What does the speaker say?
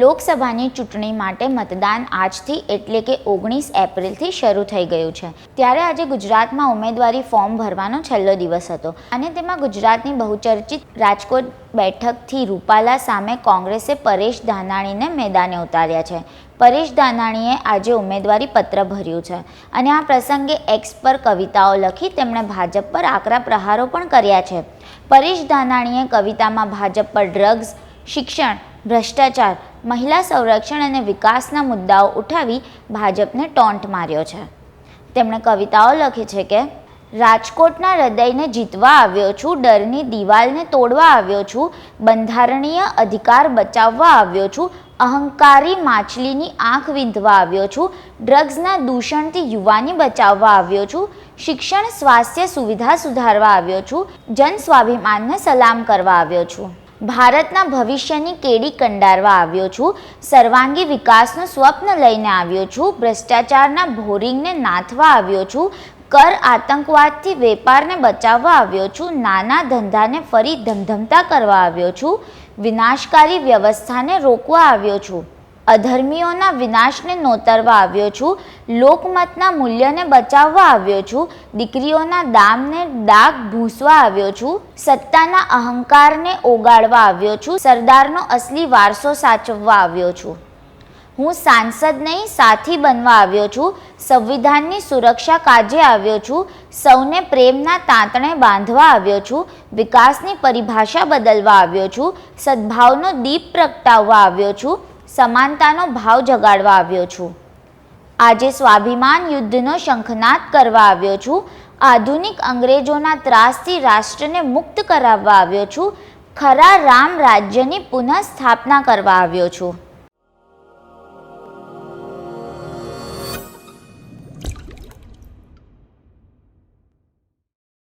લોકસભાની ચૂંટણી માટે મતદાન આજથી એટલે કે ઓગણીસ એપ્રિલથી શરૂ થઈ ગયું છે. ત્યારે આજે ગુજરાતમાં ઉમેદવારી ફોર્મ ભરવાનો છેલ્લો દિવસ હતો અને તેમાં ગુજરાતની બહુચર્ચિત રાજકોટ બેઠકથી રૂપાલા સામે કોંગ્રેસે પરેશ ધાનાણીને મેદાને ઉતાર્યા છે. પરેશ ધાનાણીએ આજે ઉમેદવારી પત્ર ભર્યું છે અને આ પ્રસંગે એક્સ પર કવિતાઓ લખી તેમણે ભાજપ પર આકરા પ્રહારો પણ કર્યા છે. પરેશ ધાનાણીએ કવિતામાં ભાજપ પર ડ્રગ્સ, શિક્ષણ, ભ્રષ્ટાચાર મહિલા સંરક્ષણ અને વિકાસના મુદ્દાઓ ઉઠાવી ભાજપને ટોન્ટ માર્યો છે. તેમણે કવિતાઓ લખી છે કે, રાજકોટના હૃદયને જીતવા આવ્યો છું, ડરની દિવાલને તોડવા આવ્યો છું, બંધારણીય અધિકાર બચાવવા આવ્યો છું, અહંકારી માછલીની આંખ વીંધવા આવ્યો છું, ડ્રગ્સના દૂષણથી યુવાની બચાવવા આવ્યો છું, શિક્ષણ, સ્વાસ્થ્ય સુવિધા સુધારવા આવ્યો છું જન સ્વાભિમાનને સલામ કરવા આવ્યો છું. ભારતના ભવિષ્યની કેડી કંડારવા આવ્યો છું, સર્વાંગી વિકાસનું સ્વપ્ન લઈને આવ્યો છું, ભ્રષ્ટાચારના ભોરિંગને નાથવા આવ્યો છું, કર આતંકવાદથી વેપારને બચાવવા આવ્યો છું, નાના ધંધાને ફરી ધમધમતા કરવા આવ્યો છું, વિનાશકારી વ્યવસ્થાને રોકવા આવ્યો છું. અધર્મીઓના વિનાશને નોતરવા આવ્યો છું, લોકમતના મૂલ્યને બચાવવા આવ્યો છું, દીકરીઓના દામને ડાક ભૂંસવા આવ્યો છું, સત્તાના અહંકારને ઓગાળવા આવ્યો છું, સરદારનો અસલી વારસો સાચવવા આવ્યો છું. હું સાંસદ નહીં, સાથી બનવા આવ્યો છું, સંવિધાનની સુરક્ષા કાજે આવ્યો છું, સૌને પ્રેમના તાંતણે બાંધવા આવ્યો છું, વિકાસની પરિભાષા બદલવા આવ્યો છું, સદભાવનો દીપ પ્રગટાવવા આવ્યો છું સમાનતાનો ભાવ જગાડવા આવ્યો છું. આજે સ્વાભિમાન યુદ્ધનો શંખનાદ કરવા આવ્યો છું. આધુનિક અંગ્રેજોના ત્રાસથી રાષ્ટ્રને મુક્ત કરાવવા આવ્યો છું. ખરા રામ રાજ્યની પુનઃસ્થાપના કરવા આવ્યો છું.